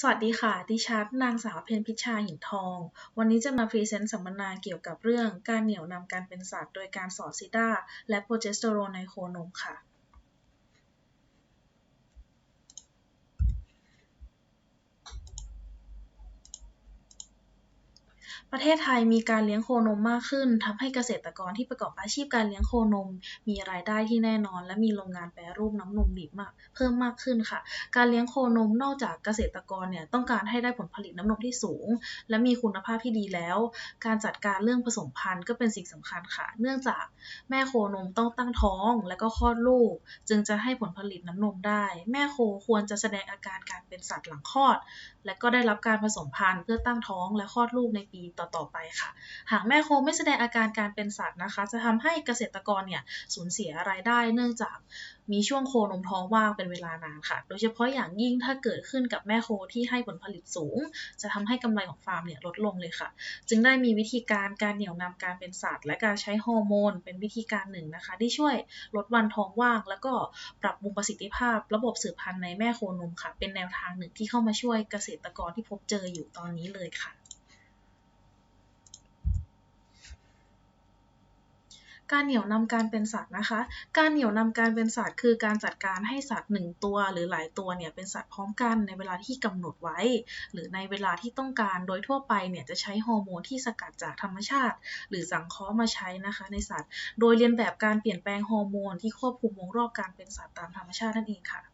สวัสดีค่ะ ดิฉันนางสาวเพนพิชชาหินทอง วันนี้จะมาพรีเซนต์สัมมนาเกี่ยวกับเรื่องการเหนี่ยวนำการเป็นสัตว์ โดยการสอดซิด้าและโปรเจสเตอโรนในโคนมค่ะ ประเทศไทยมีการเลี้ยงโคนมมากขึ้นทำให้เกษตรกรที่ประกอบอาชีพการเลี้ยงโคนม มีรายได้ที่แน่นอน และมีโรงงานแปรรูปน้ำนมดิบมาก เพิ่มมากขึ้นค่ะ การเลี้ยงโคนมนอกจากเกษตรกรเนี่ยต้องการให้ได้ผลผลิตน้ำนมที่สูง และมีคุณภาพที่ดีแล้ว การจัดการเรื่องผสมพันธุ์ก็เป็นสิ่งสำคัญค่ะ เนื่องจากแม่โคนมต้องตั้งท้อง และก็คลอดลูก จึงจะให้ผลผลิตน้ำนมได้ แม่โคควรจะแสดงอาการการเป็นสัตว์หลังคลอด และก็ได้รับการผสมพันธุ์เพื่อตั้งท้องและคลอดลูกในปีต่อๆไปค่ะ หากแม่โคไม่แสดงอาการการเป็นสัตว์นะคะ จะทำให้เกษตรกรเนี่ยสูญเสียรายได้เนื่องจากมีช่วงโคนมท้องว่างเป็นเวลานานค่ะ โดยเฉพาะอย่างยิ่งถ้าเกิดขึ้นกับแม่โคที่ให้ผลผลิตสูง จะทำให้กำไรของฟาร์มเนี่ยลดลงเลยค่ะ จึงได้มีวิธีการการเหนี่ยวนำการเป็นสัตว์ และการใช้ฮอร์โมน เป็นวิธีการหนึ่งนะคะ ที่ช่วยลดวันท้องว่าง แล้วก็ปรับปรุงประสิทธิภาพ ระบบสืบพันธุ์ในแม่โคนมค่ะ เป็นแนวทางหนึ่งที่เข้ามาช่วยเกษตรกรที่พบเจออยู่ตอนนี้เลยค่ะ การเหนี่ยวนำการเป็นสัตว์นะคะ การเหนี่ยวนำการเป็นสัตว์คือการจัดการให้สัตว์หนึ่งตัวหรือหลายตัวเนี่ยเป็นสัตว์พร้อมกันในเวลาที่กำหนดไว้ หรือในเวลาที่ต้องการโดยทั่วไปเนี่ยจะใช้ฮอร์โมนที่สกัดจากธรรมชาติ หรือสังเคราะห์มาใช้นะคะในสัตว์ โดยเรียนแบบการเปลี่ยนแปลงฮอร์โมนที่ควบคุมวงรอบการเป็นสัตว์ตามธรรมชาตินั่นเองค่ะ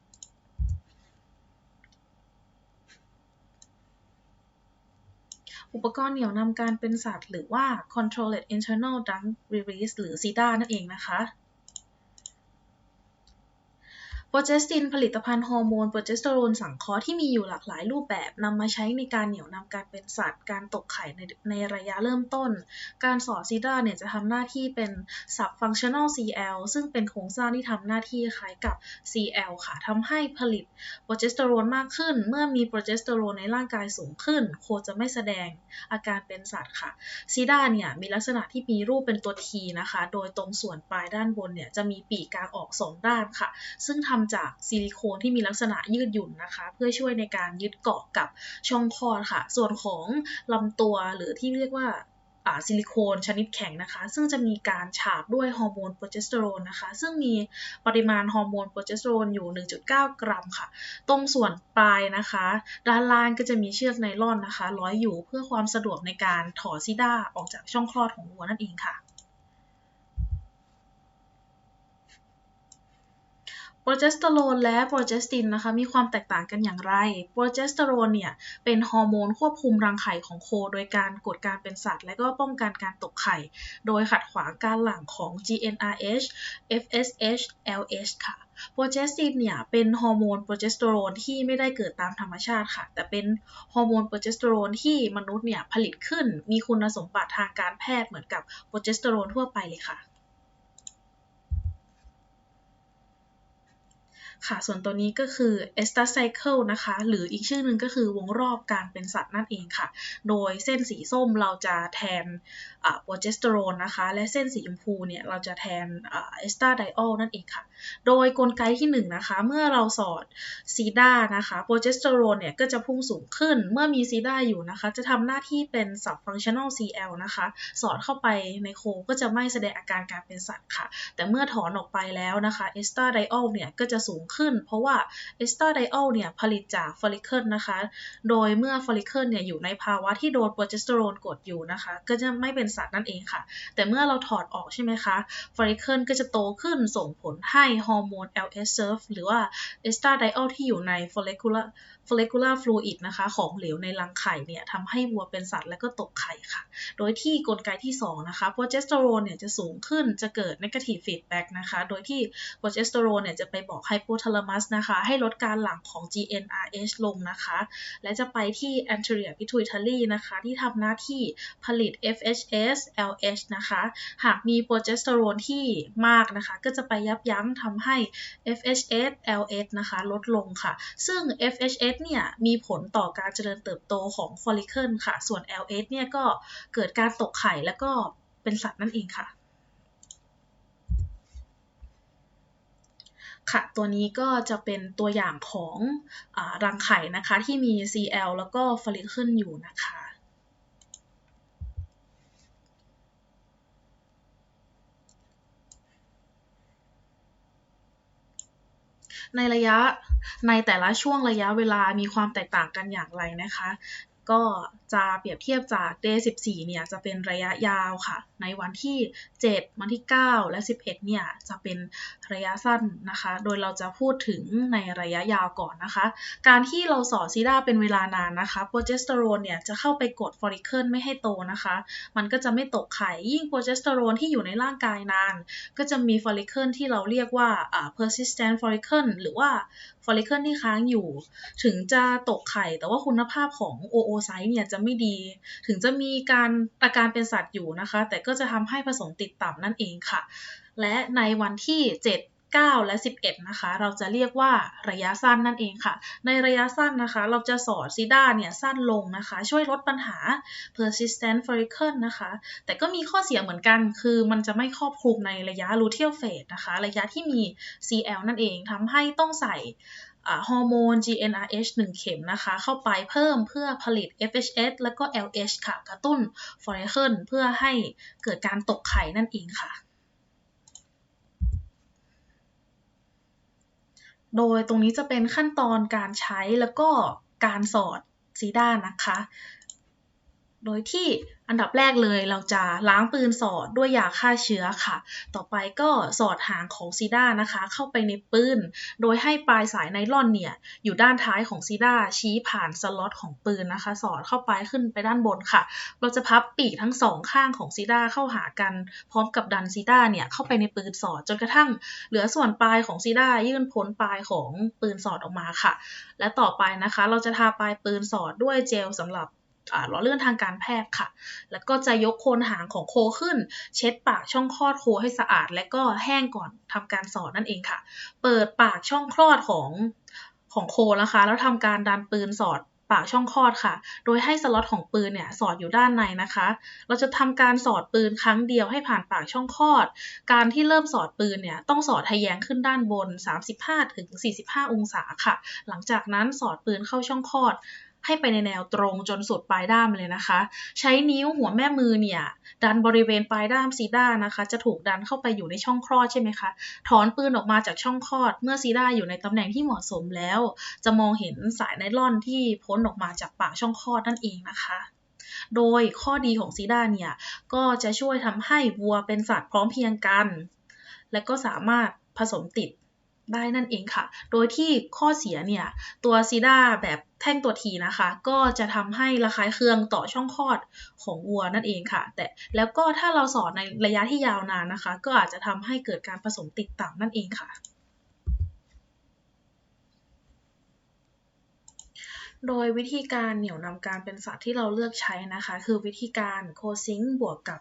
อุปกรณ์เหนี่ยวนำการเป็นสัตว์ หรือว่า Controlled Internal Drug Release หรือ CIDA นั่นเองนะคะ โปรเจสตินผลิตภัณฑ์ฮอร์โมนโปรเจสเตอโรนสังเคราะห์ที่มีอยู่หลากหลายรูปแบบนำมาใช้ในการเหนี่ยวนำการเป็นสัตว์ การตกไข่ในในระยะเริ่มต้น การสอดซิด้าเนี่ยจะทำหน้าที่เป็น subfunctional CL ซึ่งเป็นโครงสร้างที่ทำหน้าที่คล้ายกับ CL ค่ะทำให้ผลิตโปรเจสเตอโรนมากขึ้น เมื่อมีโปรเจสเตอโรนในร่างกายสูงขึ้น โคจะไม่แสดงอาการเป็นสัตว์ค่ะซิด้าเนี่ยมีลักษณะที่มีรูปเป็นตัว T นะคะ โดยตรงส่วนปลายด้านบนเนี่ยจะมีปีกกลางออกสองด้านค่ะ ซึ่งทำจากซิลิโคนที่มีลักษณะยืดหยุ่นนะคะ เพื่อช่วยในการยึดเกาะกับช่องคลอดค่ะ ส่วนของลำตัวหรือที่เรียกว่าซิลิโคนชนิดแข็งนะคะ ซึ่งจะมีการฉาบด้วยฮอร์โมนโปรเจสเตอโรนนะคะ ซึ่งมีปริมาณฮอร์โมนโปรเจสเตอโรนอยู่ 1.9 กรัมค่ะ ตรงส่วนปลายนะคะ ด้านล่างก็จะมีเชือกไนล่อนนะคะ ร้อยอยู่เพื่อความสะดวกในการถอดซิด้าออกจากช่องคลอดของวัวนั่นเองค่ะ โปรเจสเตอโรนและโปรเจสตินนะคะมีความแตกต่างกันอย่างไร โปรเจสเตอโรนเนี่ยเป็นฮอร์โมนควบคุมรังไข่ของโค โดยการกดการเป็นสัตว์ และก็ป้องกันการตกไข่ โดยขัดขวางการหลั่งของ GnRH FSH LH ค่ะโปรเจสตินเนี่ยเป็นฮอร์โมนโปรเจสเตอโรนที่ไม่ได้เกิดตามธรรมชาติค่ะ แต่เป็นฮอร์โมนโปรเจสเตอโรนที่มนุษย์เนี่ยผลิตขึ้นมีคุณสมบัติทางการแพทย์เหมือนกับโปรเจสเตอโรนทั่วไปเลยค่ะ ค่ะ ส่วนตัวนี้ก็คือ e s t a cycle นะคะ หรืออีกชื่อหนึ่งก็คือวงรอบการเป็นสัตว์นั่นเองค่ะ โดยเส้นสีส้มเราจะแทนโปรเจสเตอโรนนะคะ และเส้นสีชมพูเนี่ย เราจะแทนเอสตาไดออลนั่นเองค่ะ โดยกลไกที่1นนะคะ เมื่อเราสอดซีด้านะคะ โปรเจสเตอโรนเนี่ย ก็จะพุ่งสูงขึ้น เมื่อมีซีด้าอยู่นะคะ จะทำหน้าที่เป็น subfunctional CL นะคะ สอดเข้าไปในโคก็จะไม่แสดงอาการการเป็นสัตว์ค่ะ แต่เมื่อถอนออกไปแล้วนะคะ เอสตาไดออลเนี่ย ก็จะสูงขึ้น เพราะว่าเอสตาไดออลเนี่ยผลิตจากฟอลิเคิลนะคะ โดยเมื่อฟอลิเคิลเนี่ยอยู่ในภาวะที่โดนโปรเจสเตอโรนกดอยู่นะคะ ก็จะไม่เป็นสัตว์นั่นเองค่ะ แต่เมื่อเราถอดออกใช่ไหมคะฟอลิเคิลก็จะโตขึ้นส่งผลให้ฮอร์โมน LH surf หรือว่าเอสตาไดออลที่อยู่ใน follicular follicular fluid นะคะของเหลวในรังไข่เนี่ยทำให้วัวเป็นสัตว์และก็ตกไข่ค่ะ โดยที่กลไกที่ 2 นะคะโปรเจสเตอโรนเนี่ยจะสูงขึ้นจะเกิด negative feedback นะคะ โดยที่โปรเจสเตอโรนเนี่ยจะไปบอกไฮโปทาลามัสนะคะ ให้ลดการหลั่งของ GnRH ลงนะคะ และจะไปที่ anterior pituitary นะคะ ที่ทำหน้าที่ผลิต FHS LH นะคะ หากมีโปรเจสเตอโรนที่มากนะคะ ก็จะไปยับยั้งทำให้ FHS LH นะคะ ลดลงค่ะ ซึ่ง FHS เนี่ยมีผลต่อการเจริญเติบโตของฟอลิเคิลค่ะ ส่วน LH เนี่ยก็เกิดการตกไข่แล้วก็เป็นสัตว์นั่นเองค่ะ ค่ะ ตัวนี้ก็จะเป็นตัวอย่างของอรังไข่นะคะที่มี Cl แล้วก็ฟอลิเคิลอยู่นะคะ ในระยะในแต่ละช่วงระยะเวลามีความแตกต่างกันอย่างไรนะคะ ก็ จะเปรียบเทียบจาก day 14 เนี่ยจะเป็นระยะยาวค่ะ ในวันที่ 7 วันที่ 9 และ 11 เนี่ยจะเป็นระยะสั้นนะคะ โดยเราจะพูดถึงในระยะยาวก่อนนะคะ การที่เราสอดซีดาเป็นเวลานานนะคะ โปรเจสเตอโรนเนี่ยจะเข้าไปกดฟอลิเคิลไม่ให้โตนะคะ มันก็จะไม่ตกไข่ยิ่งโปรเจสเตอโรนที่อยู่ในร่างกายนาน ก็จะมีฟอลิเคิลที่เราเรียกว่า persistent follicle หรือว่าฟอลิเคิลที่ค้างอยู่ ถึงจะตกไข่แต่ว่าคุณภาพของโอโอไซต์เนี่ยจะไม่ดี ถึงจะมีการอาการเป็นสัตว์อยู่นะคะ แต่ก็จะทำให้ผสมติดต่ำนั่นเองค่ะ และในวันที่ 7 9 และ 11 นะคะ เราจะเรียกว่าระยะสั้นนั่นเองค่ะ ในระยะสั้นนะคะ เราจะสอดซีด้าเนี่ยสั้นลงนะคะ ช่วยลดปัญหา persistent follicle นะคะ แต่ก็มีข้อเสียเหมือนกัน คือมันจะไม่ครอบคลุมในระยะ luteal phase นะคะ ระยะที่มี CL นั่นเองทำให้ต้องใส่ ฮอร์โมน GnRH 1 เข็มนะคะ เข้าไปเพิ่มเพื่อผลิต FHS แล้วก็ LH ค่ะ กระตุ้น follicle เพื่อให้เกิดการตกไข่นั่นเองค่ะโดยตรงนี้จะเป็นขั้นตอนการใช้แล้วก็การสอดซีด้านะคะ โดยที่อันดับแรกเลยเราจะล้างปืนสอดด้วยยาฆ่าเชื้อค่ะ ต่อไปก็สอดหางของซีด้านะคะ เข้าไปในปืน โดยให้ปลายสายไนล่อนเนี่ยอยู่ด้านท้ายของซีด้าชี้ผ่านสล็อตของปืนนะคะ สอดเข้าไปขึ้นไปด้านบนค่ะ เราจะพับปีกทั้งสองข้างของซีด้าเข้าหากันพร้อมกับดันซีด้าเนี่ยเข้าไปในปืนสอดจนกระทั่ง เหลือส่วนปลายของซีด้ายื่นพ้นปลายของปืนสอดออกมาค่ะ และต่อไปนะคะ เราจะทาปลายปืนสอดด้วยเจลสำหรับ ล่อเลื่อนทางการแพทย์ค่ะ แล้วก็จะยกโคนหางของโคขึ้น เช็ดปากช่องคลอดโคให้สะอาด และก็แห้งก่อนทำการสอดนั่นเองค่ะ เปิดปากช่องคลอดของของโคนะคะ แล้วทำการดันปืนสอดปากช่องคลอดค่ะ โดยให้สล็อตของปืนเนี่ยสอดอยู่ด้านในนะคะ เราจะทำการสอดปืนครั้งเดียวให้ผ่านปากช่องคลอด การที่เริ่มสอดปืนเนี่ยต้องสอดทะแยงขึ้นด้านบน 35-45 องศาค่ะ หลังจากนั้นสอดปืนเข้าช่องคลอด ให้ไปในแนวตรงจนสุดปลายด้ามเลยนะคะ ใช้นิ้วหัวแม่มือเนี่ยดันบริเวณปลายด้ามซีด้านะคะ จะถูกดันเข้าไปอยู่ในช่องคลอดใช่ไหมคะ ถอนปืนออกมาจากช่องคลอด เมื่อซีด้าอยู่ในตำแหน่งที่เหมาะสมแล้ว จะมองเห็นสายไนล่อนที่พ้นออกมาจากปากช่องคลอดนั่นเองนะคะโดยข้อดีของซีด้าเนี่ย ก็จะช่วยทำให้วัวเป็นสัตว์พร้อมเพียงกัน และก็สามารถผสมติด ได้นั่นเองค่ะ โดยที่ข้อเสียเนี่ย ตัวซีด้าแบบแท่งตัวทีนะคะ ก็จะทำให้ระคายเคืองต่อช่องคลอดของวัวนั่นเองค่ะ แต่แล้วก็ถ้าเราสอดในระยะที่ยาวนานนะคะ ก็อาจจะทำให้เกิดการผสมติดต่ำนั่นเองค่ะโดยวิธีการเหนี่ยวนำการเป็นสัตว์ที่เราเลือกใช้นะคะ คือวิธีการโคซิงบวกกับ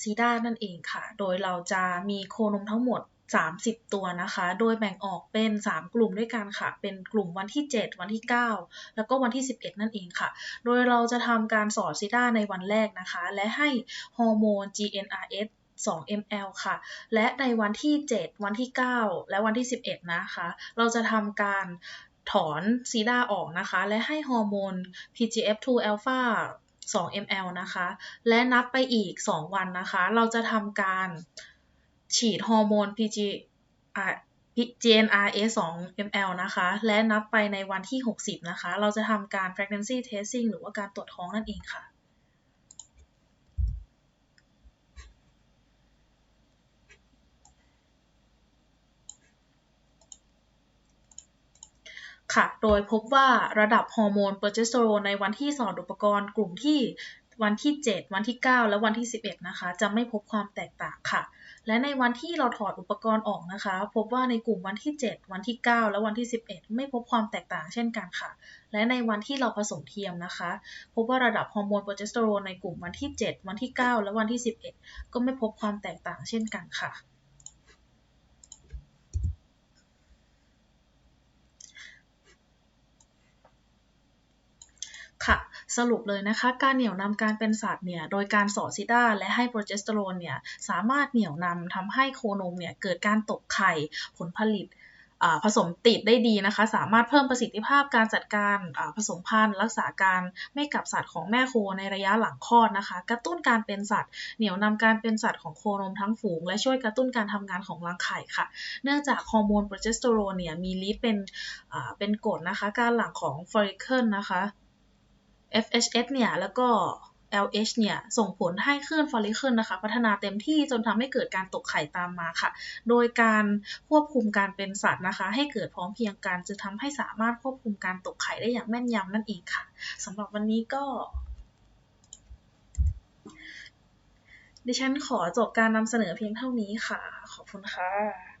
ซีด้านั่นเองค่ะ โดยเราจะมีโคนมทั้งหมด 30 ตัวนะคะ โดยแบ่งออกเป็น 3 กลุ่มด้วยกันค่ะ เป็นกลุ่มวันที่ 7 วันที่ 9 แล้วก็วันที่ 11 นั่นเองค่ะ โดยเราจะทำการสอดซิด้าในวันแรกนะคะ และให้ฮอร์โมน GnRH 2 ml ค่ะ และในวันที่ 7 วันที่ 9 และวันที่ 11 นะคะ เราจะทำการถอนซีด้าออกนะคะ และให้ฮอร์โมน PGF2 alpha 2 ml นะคะ และนับไปอีก 2 วันนะคะ เราจะทำการ ฉีดฮอร์โมน PG GnRH 2 ml นะคะ และนับไปในวันที่ 60 นะคะ เราจะทำการ pregnancy testing หรือว่าการตรวจท้องนั่นเองค่ะ ค่ะ โดยพบว่าระดับฮอร์โมนโปรเจสเตอโรนในวันที่สอดอุปกรณ์กลุ่มที่วันที่ 7 วันที่ 9 และวันที่ 11 นะคะ จะไม่พบความแตกต่างค่ะ และในวันที่เราถอดอุปกรณ์ออกนะคะ พบว่าในกลุ่มวันที่ 7 วันที่ 9 และวันที่ 11 ไม่พบความแตกต่างเช่นกันค่ะ และในวันที่เราผสมเทียมนะคะ พบว่าระดับฮอร์โมนโปรเจสเตอโรนในกลุ่มวันที่ 7 วันที่ 9 และวันที่ 11 ก็ไม่พบความแตกต่างเช่นกันค่ะค่ะ สรุปเลยนะคะ การเหนี่ยวนำการเป็นสัตว์เนี่ยโดยการสอซิด้าและให้โปรเจสเตอโรนเนี่ยสามารถเหนี่ยวนำทำให้โคนมเนี่ยเกิดการตกไข่ผลผลิตผสมติดได้ดีนะคะ สามารถเพิ่มประสิทธิภาพการจัดการผสมพันธุ์ รักษาการไม่กับสัตว์ของแม่โคในระยะหลังคลอดนะคะ กระตุ้นการเป็นสัตว์ เหนี่ยวนำการเป็นสัตว์ของโคนมทั้งฝูง และช่วยกระตุ้นการทำงานของรังไข่ค่ะ เนื่องจากฮอร์โมนโปรเจสเตอโรนเนี่ยมีฤทธิ์เป็นเป็นกรดนะคะ การหลั่งของฟอลิเคิลนะคะ FHS เนี่ยแล้วก็ LH เนี่ยส่งผลให้คลื่นฟอลิเคิลนะคะพัฒนาเต็มที่จนทำให้เกิดการตกไข่ตามมาค่ะ โดยการควบคุมการเป็นสัตว์นะคะ ให้เกิดพร้อมเพียงกันจะทำให้สามารถควบคุมการตกไข่ได้อย่างแม่นยำนั่นเองค่ะสำหรับวันนี้ก็ ดิฉันขอจบการนำเสนอเพียงเท่านี้ค่ะ ขอบคุณค่ะ